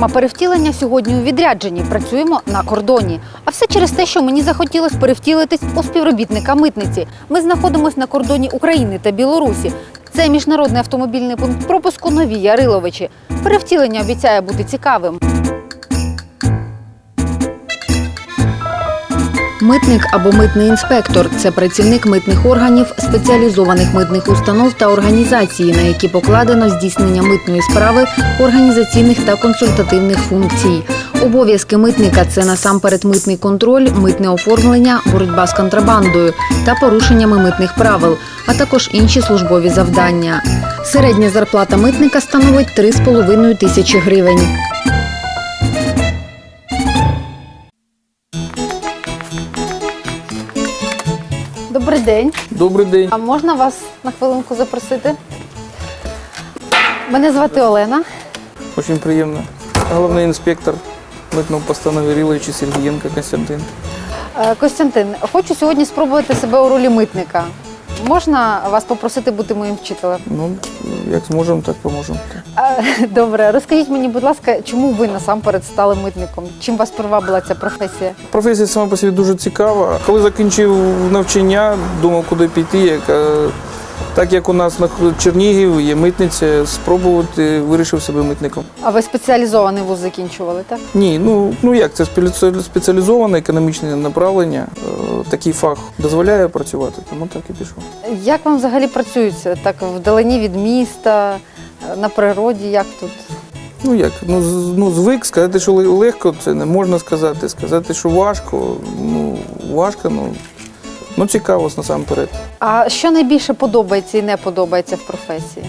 Програма перевтілення сьогодні у відрядженні. Працюємо на кордоні. А все через те, що мені захотілося перевтілитись у співробітника митниці. Ми знаходимося на кордоні України та Білорусі. Це міжнародний автомобільний пункт пропуску Нові Яриловичі. Перевтілення обіцяє бути цікавим. Митник або митний інспектор це працівник митних органів, спеціалізованих митних установ та організацій, на які покладено здійснення митної справи, організаційних та консультативних функцій. Обов'язки митника це насамперед митний контроль, митне оформлення, боротьба з контрабандою та порушеннями митних правил, а також інші службові завдання. Середня зарплата митника становить 3,5 тисячі гривень. Добрий день. Добрий день. А можна вас на хвилинку запросити? Мене звати Олена. Очень приємно. Головний інспектор митного постанови Ріловича Сергієнко Константин. Е, Костянтин, хочу сьогодні спробувати себе у ролі митника. Можна вас попросити бути моїм вчителем? Ну, як зможемо, так поможемо. Добре, розкажіть мені, будь ласка, чому ви насамперед стали митником? Чим вас привабила ця професія? Професія сама по собі дуже цікава. Коли закінчив навчання, думав, куди піти. Як, так як у нас на Чернігів є митниця, спробувати вирішив себе митником. А ви спеціалізований вуз закінчували, так? Ні, ну, ну як, це спеціалізоване економічне направлення. Е, Такий фах дозволяє працювати, тому так і пішов. Як вам взагалі працюється? Так вдалині від міста, на природі, як тут? Ну як, ну, ну звик сказати, що легко, це не можна сказати. Сказати, що важко, ну важко, ну, ну цікаво насамперед. А що найбільше подобається і не подобається в професії?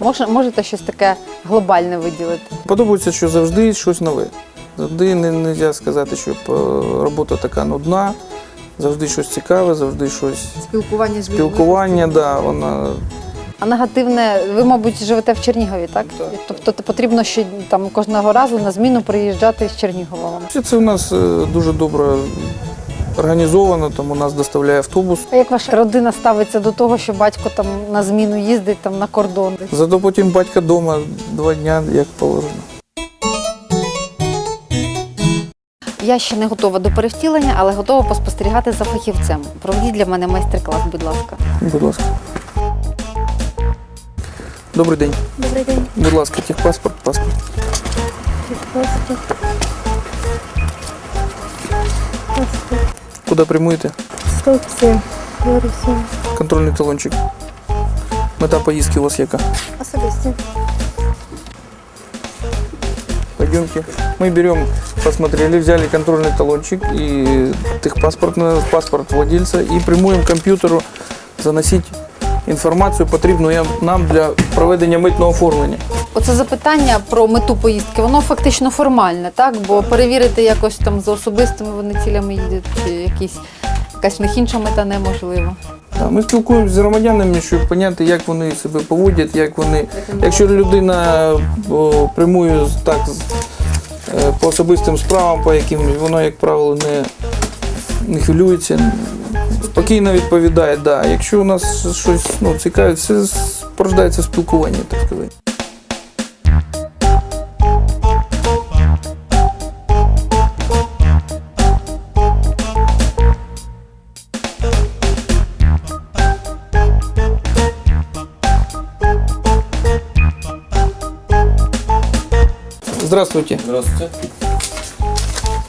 Може, можете щось таке глобальне виділити? Подобається, що завжди щось нове. Завжди не можна сказати, що е, робота така нудна, завжди щось цікаве, завжди щось Спілкування з спілкування, да, вона А негативне, ви, мабуть, живете в Чернігові, так? Так. Тобто потрібно ще там кожного разу на зміну приїжджати з Чернігова. вам. все це у нас е, дуже добре організовано, тому нас доставляє автобус. А як ваша родина ставиться до того, що батько там на зміну їздить там на кордон? Зато потім батька вдома два дня, як положено. Я ще не готова до перевтілення, але готова поспостерігати за фахівцем. Проведіть для мене майстер-клас, будь ласка. Будь ласка. Добрий день. Добрий день. Будь ласка, техпаспорт, паспорт. Куди прямуєте? Стовпці Білорусі. Контрольний талончик. Мета поїздки у вас яка? Особисті. Пойдемте. Мы берем, посмотрели, взяли контрольный талончик и техпаспорт, на- паспорт владельца и прямуємо комп'ютеру заносити інформацію, потрібну нам для проведення митного оформлення. Оце запитання про мету поїздки, воно фактично формальне, так? Бо перевірити якось там за особистими вони цілями їдуть, чи якісь якась в них інша мета неможливо. Да, Ми спілкуємося з громадянами, щоб поняти, як вони себе поводять, як вони. Якщо людина о, прямує так е, по особистим справам, по яким воно, як правило, не, не хвилюється, спокійно відповідає. Да. Якщо у нас щось ну, цікаве, все з- порождається в спілкуванні, так сказати. Здравствуйте. Здравствуйте.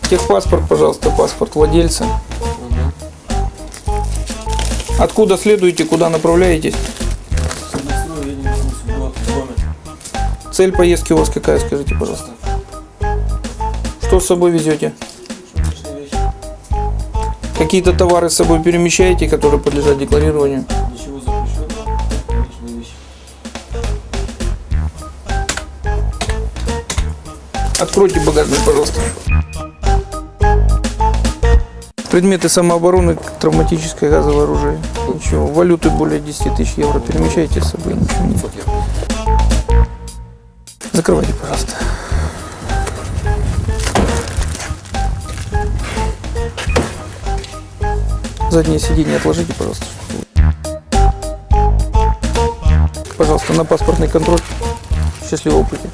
Техпаспорт, пожалуйста, паспорт владельца. Откуда следуете, куда направляетесь? Цель поездки у вас какая, скажите, пожалуйста. Что с собой везете? Какие-то товары с собой перемещаете, которые подлежат декларированию? Откройте багажник, пожалуйста. Предметы самообороны, травматическое газовое оружие. Ничего, валюты более 10 тысяч евро перемещаете с собой? Ничего нет. 500 евро. Закрывайте, пожалуйста. Заднее сиденье отложите, пожалуйста. Пожалуйста, на паспортный контроль. Счастливого пути.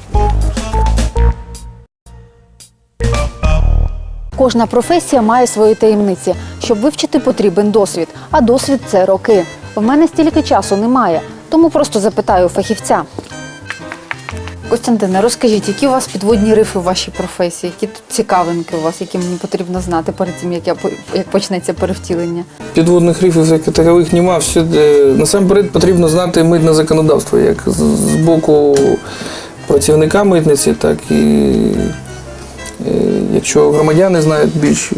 Кожна професія має свої таємниці. Щоб вивчити, потрібен досвід, а досвід це роки. В мене стільки часу немає, тому просто запитаю фахівця. Костянтине, розкажіть, які у вас підводні рифи в вашій професії, які тут цікавинки у вас, які мені потрібно знати перед тим, як я як почнеться перевтілення? Підводних рифів як такових нема. Все, е, насамперед потрібно знати митне законодавство, як з, боку працівника митниці, так і якщо громадяни знають більш е,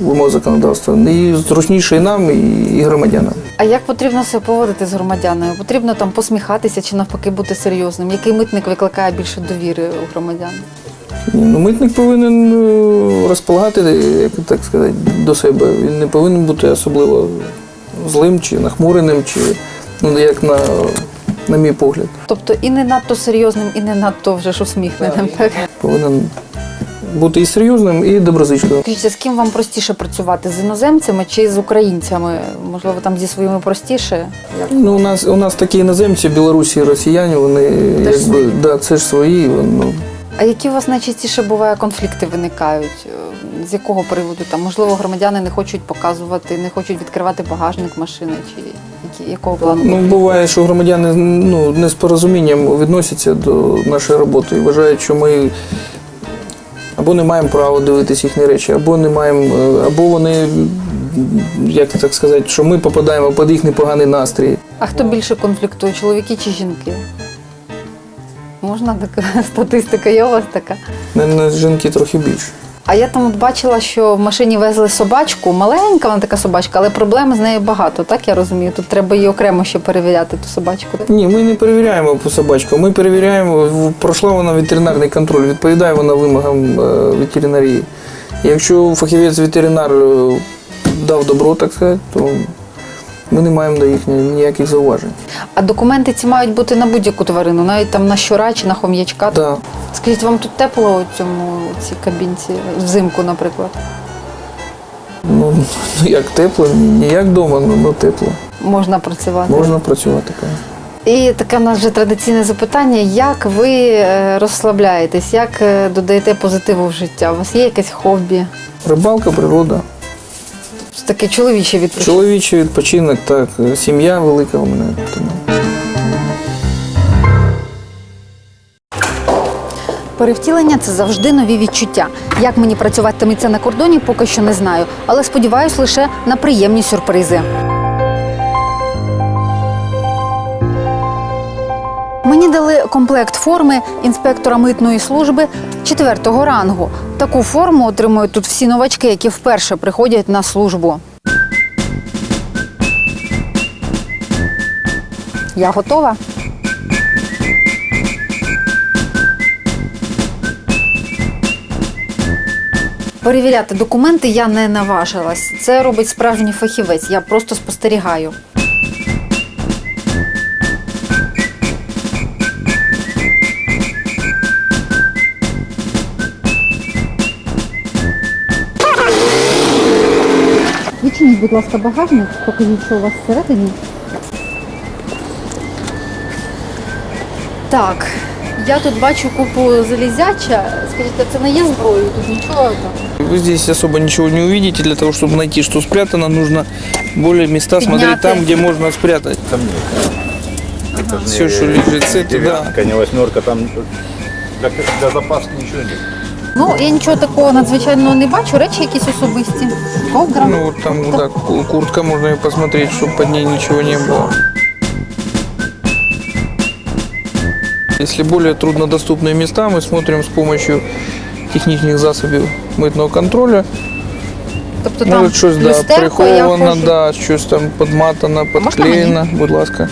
вимог законодавства, і зручніше і нам, і, громадянам. А як потрібно себе поводити з громадянами? Потрібно там посміхатися чи навпаки бути серйозним? Який митник викликає більше довіри у громадян? Ну, митник повинен е, розполагати, як так сказати, до себе. Він не повинен бути особливо злим чи нахмуреним, чи ну, як на, на мій погляд. Тобто і не надто серйозним, і не надто вже ж усміхненим. Так Повинен бути і серйозним, і доброзичливим. скажіть, з ким вам простіше працювати з іноземцями чи з українцями? Можливо, там зі своїми простіше? Як? Ну, у нас у нас такі іноземці, білорусі, росіяни, вони Теж якби да, це ж свої. Ну, А які у вас найчастіше буває конфлікти виникають? Е, З якого приводу там можливо громадяни не хочуть показувати, не хочуть відкривати багажник машини, чи які, якого плану? ну буває, що громадяни ну, не з порозумінням відносяться до нашої роботи і вважають, що ми або не маємо права дивитися їхні речі, або не маємо, е, або вони, як так сказати, що ми попадаємо під їхній поганий настрій. А хто більше конфліктує, чоловіки чи жінки? Можна така статистика, є у вас така? На жінки трохи більше. А я там от бачила, що в машині везли собачку, маленька вона така собачка, але проблем з нею багато, так я розумію. Тут треба її окремо ще перевіряти, ту собачку. Ні, ми не перевіряємо по собачку. Ми перевіряємо, пройшла вона ветеринарний контроль, відповідає вона вимогам е, ветеринарії. Якщо фахівець ветеринар дав добро, так сказати, то ми не маємо до їх ніяких зауважень. А документи ці мають бути на будь-яку тварину, навіть там на щура чи на хом'ячка. Да. Скажіть, вам тут тепло у цьому у цій кабінці взимку, наприклад? Ну, ну, як тепло, не як вдома, ну, ну тепло. Можна працювати. Можна працювати. конечно. І таке в нас вже традиційне запитання: як ви е, розслабляєтесь, як е, додаєте позитиву в життя? У вас є якесь хобі? Рибалка, природа. Це Таке чоловіче відпочинок. Чоловічий відпочинок, так, сім'я велика у мене. Тому. Перевтілення це завжди нові відчуття. Як мені працюватиметься на кордоні, поки що не знаю, але сподіваюсь лише на приємні сюрпризи. Мені дали комплект форми інспектора митної служби четвертого рангу. Таку форму отримують тут всі новачки, які вперше приходять на службу. Я готова. Перевіряти документи я не наважилась. Це робить справжній фахівець. Я просто спостерігаю. Відчиніть, будь ласка, багажник, покажіть, що у вас всередині. Так, я тут бачу купу залізяча. Скажіть, а це не є зброєю? Тут нічого там. Вы здесь особо ничего не увидите. Для того, чтобы найти, что спрятано, нужно более места смотреть Підняти. там, где можно спрятать. Там нет. Это же Все, не что лежит, это да. девятка, не восьмерка, там для, для запаски ничего нет. Ну, я нічого такого надзвичайного не бачу. Речі якісь особисті. Ковдра. Ну, вот там вот так, ку- куртка, можно ее посмотреть, чтобы под ней ничего не было. Если более труднодоступные места, мы смотрим с помощью технічних засобів митного контролю. тобто там Може щось да, люстерко, я приховано, ходжу. да, щось там подматано, можна подклеєно. Будь ласка.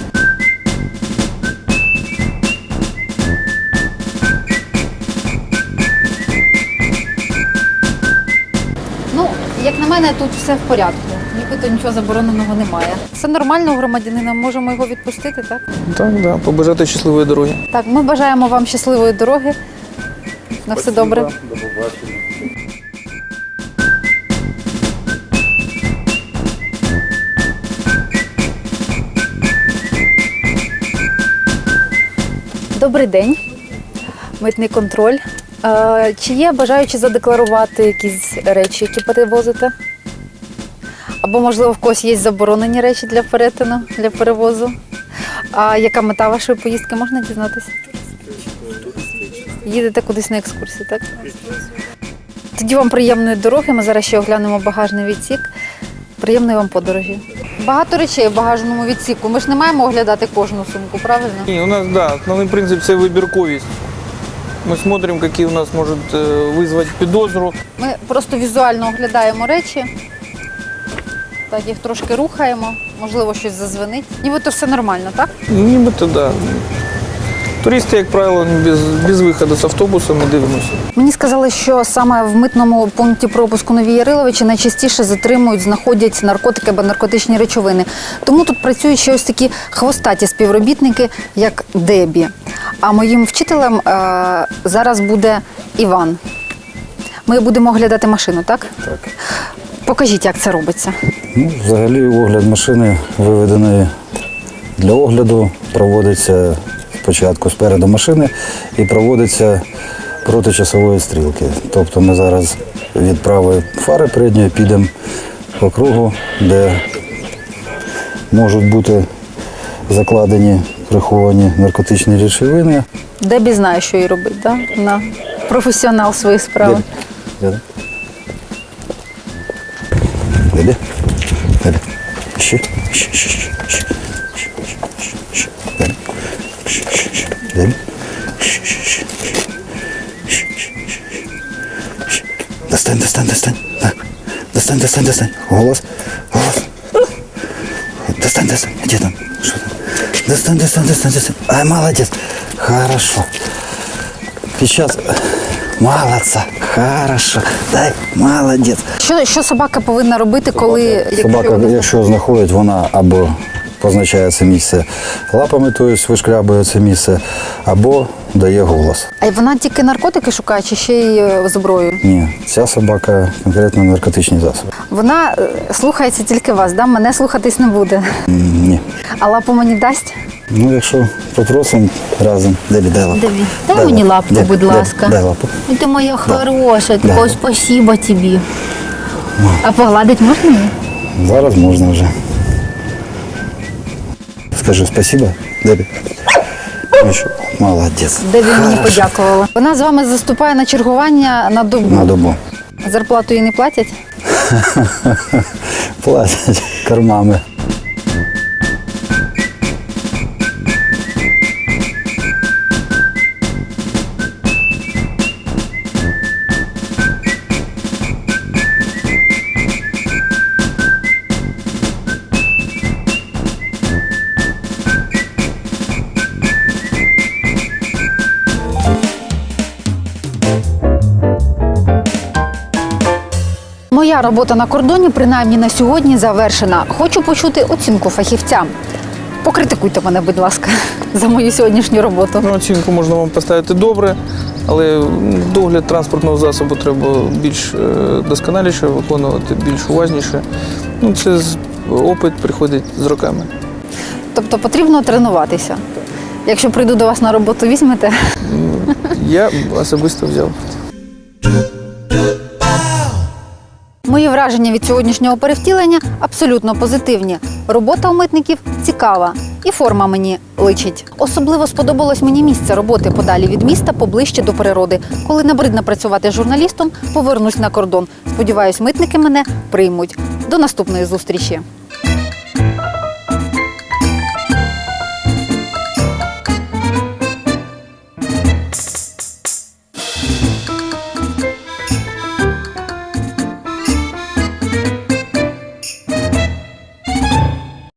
Ну, як на мене, тут все в порядку. Нібито нічого забороненого немає. Все нормально у громадянина, можемо його відпустити, так? Так, да, побажати щасливої дороги. Так, ми бажаємо вам щасливої дороги. На все добре. До побачення. Добрий день. Митний контроль. Е, Чи є бажаючі задекларувати якісь речі, які перевозите? Або, можливо, в когось є заборонені речі для перетину, для перевозу? А яка мета вашої поїздки можна дізнатися? Їдете кудись на екскурсію, так? Тоді вам приємної дороги. Ми зараз ще оглянемо багажний відсік. Приємної вам подорожі. Багато речей в багажному відсіку. Ми ж не маємо оглядати кожну сумку, правильно? Ні, у нас да, основний принцип це вибірковість. Ми смотримо, які у нас можуть е, визвати підозру. Ми просто візуально оглядаємо речі. Так, їх трошки рухаємо, можливо, щось зазвенить. Нібито все нормально, так? Нібито да. Туристи, як правило, без, без виходу з автобуса ми дивимося. Мені сказали, що саме в митному пункті пропуску Нові Яриловичі найчастіше затримують, знаходять наркотики або наркотичні речовини. Тому тут працюють ще ось такі хвостаті співробітники, як Дебі. А моїм вчителем е, зараз буде Іван. Ми будемо оглядати машину, так? Так. Покажіть, як це робиться. Ну, взагалі огляд машини виведеної для огляду проводиться спочатку спереду машини і проводиться проти часової стрілки. Тобто ми зараз від правої фари передньої підемо по кругу, де можуть бути закладені приховані наркотичні речовини. Дебі знає, що їй робити, так? Вона професіонал своєї справи. Дебі. Дебі. Ще, ще, ще, ще. Достань, достань, достань. Достань, достань, достань. Голос. Голос. Достань, достань. Где там? Что там? Достань, достань, достань, достань. Ай, молодец. Хорошо. Сейчас. Молодца. Хорошо. Дай, молодец. Що, що собака повинна робити, коли Собака, якщо знаходить, вона або позначає це місце лапами, тобто вишкрябує це місце, або дає голос. А вона тільки наркотики шукає, чи ще й е, зброю? Ні, ця собака конкретно наркотичні засоби. Вона е, слухається тільки вас, да? мене слухатись не буде. Ні. А лапу мені дасть? Ну, якщо попросимо разом, Дебі, дай лапу. Дай мені лапку, Дай, будь ласка. Дай лапу. Ну, Ти моя хороша, Да. такого спасибо тобі. А погладить можна? Зараз можна вже. Скажи спасибо, Дебі. Ну Молодець. Де ви мені подякувала? Вона з вами заступає на чергування на добу. На добу. Зарплату їй не платять? Платять кормами. Моя робота на кордоні, принаймні на сьогодні, завершена. Хочу почути оцінку фахівця. Покритикуйте мене, будь ласка, за мою сьогоднішню роботу. Ну, оцінку можна вам поставити добре, але догляд транспортного засобу треба більш е, досконаліше виконувати, більш уважніше. Ну, це опит приходить з роками. Тобто потрібно тренуватися. Якщо прийду до вас на роботу, візьмете. Я особисто взяв. Мої враження від сьогоднішнього перевтілення абсолютно позитивні. Робота у митників цікава, і форма мені личить. Особливо сподобалось мені місце роботи подалі від міста, поближче до природи. Коли набридно працювати журналістом, повернусь на кордон. Сподіваюсь, митники мене приймуть. До наступної зустрічі.